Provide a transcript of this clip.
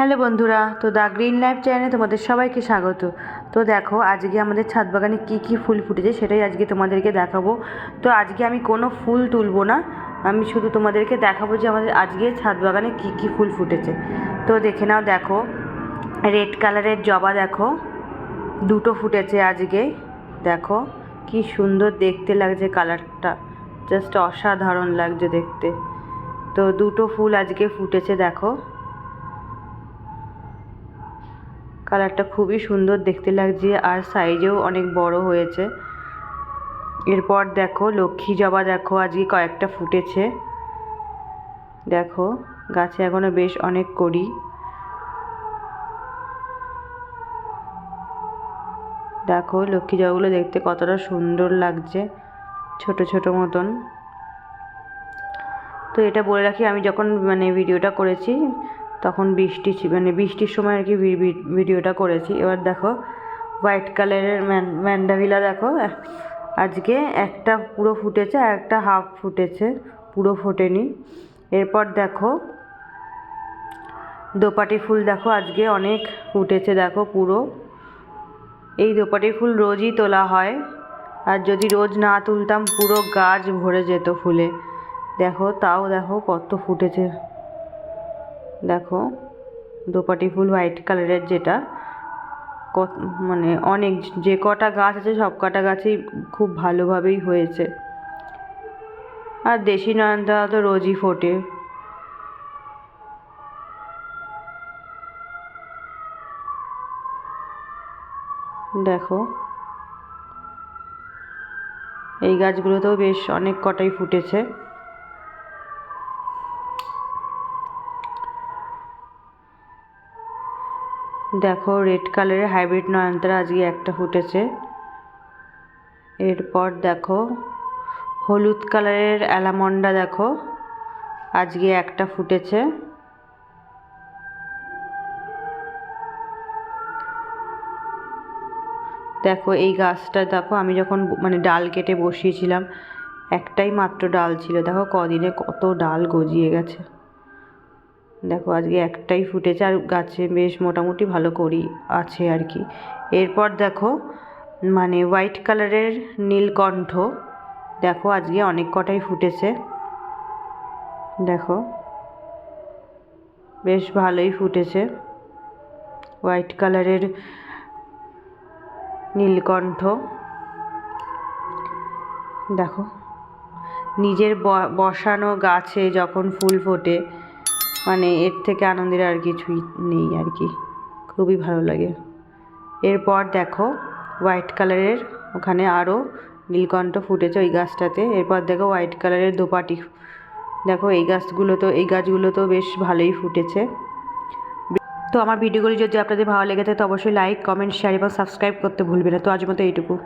Hello বন্ধুরা, তো the green life চ্যানেলে তোমাদের সবাইকে স্বাগত। তো দেখো, আজকে আমাদের ছাদ বাগানে কী কী ফুল ফুটেছে সেটাই আজকে তোমাদেরকে দেখাবো। তো আজকে আমি কোনো ফুল তুলবো না, আমি শুধু তোমাদেরকে দেখাবো যে আমাদের আজকে ছাদ বাগানে কী কী ফুল ফুটেছে। তো দেখে নাও দেখো, রেড কালারের জবা দেখো, দুটো ফুটেছে আজকে। দেখো, কি সুন্দর দেখতে লাগছে কালারটা, জাস্ট অসাধারণ লাগছে দেখতে। তো দুটো ফুল আজকে ফুটেছে দেখো। কালারটা খুবই সুন্দর দেখতে লাগছে আর সাইজেও অনেক বড় হয়েছে। এরপর দেখো, লক্ষ্মী জবা দেখো, আজকে কয়েকটা ফুটেছে। দেখো, গাছে এখনও বেশ অনেক করি দেখো, লক্ষ্মী জবাগুলো দেখতে কতটা সুন্দর লাগছে, ছোট ছোট মতন। তো এটা বলে রাখি, আমি যখন মানে ভিডিওটা করেছি তখন বৃষ্টি মানে বৃষ্টির সময় আর কি ভিডিওটা করেছি। এবার দেখো, হোয়াইট কালারের ম্যান ম্যান্ডাভিলা দেখো। আজকে একটা পুরো ফুটেছে আর একটা হাফ ফুটেছে, পুরো ফোটেনি। এরপর দেখো, দোপাটি ফুল দেখো, আজকে অনেক ফুটেছে দেখো পুরো। এই দোপাটি ফুল রোজই তোলা হয়। আর যদি রোজ না তুলতাম পুরো গাছ ভরে যেত ফুলে। দেখো, তাও দেখো কত ফুটেছে। দেখো, দোপাটি ফুল হোয়াইট কালারের যেটা মানে অনেক, যে কটা গাছ আছে সব কটা গাছেই খুব ভালোভাবেই হয়েছে। আর দেশি নয়নতারা তো রোজই ফোটে। দেখো, এই গাছগুলোতেও বেশ অনেক কটাই ফুটেছে। দেখো, রেড কালারের হাইব্রিড নয়নতারা আজকে একটা ফুটেছে। এরপর দেখো, হলুদ কালারের অ্যালামন্ডা দেখো, আজকে একটা ফুটেছে। দেখো, এই গাছটা দেখো, আমি যখন মানে ডাল কেটে বসিয়েছিলাম, একটাই মাত্র ডাল ছিল। দেখো, কদিনে কত ডাল গজিয়ে গেছে। দেখো, আজকে একটাই ফুটেছে আর গাছে বেশ মোটামুটি ভালো করি আছে আর কি। এরপর দেখো মানে হোয়াইট কালারের নীলকণ্ঠ, দেখো আজকে অনেক কটাই ফুটেছে। দেখো, বেশ ভালোই ফুটেছে। হোয়াইট কালারের নীলকণ্ঠ। দেখো, নিজের বসানো গাছে যখন ফুল ফোটে মানে এর থেকে আনন্দের আর কিছুই নেই আর কি। খুবই ভালো লাগে। এরপর দেখো হোয়াইট কালারের ওখানে আরও নীলকণ্ঠ ফুটেছে ওই গাছটাতে। এরপর দেখো হোয়াইট কালারের দোপাটি। দেখো এই গাছগুলো তো, এই গাছগুলো তো বেশ ভালোই ফুটেছে। তো আমার ভিডিওগুলি যদি আপনাদের ভালো লেগে থাকে, তো অবশ্যই লাইক কমেন্ট শেয়ার এবং সাবস্ক্রাইব করতে ভুলবে না। তো আজ মতো এইটুকু।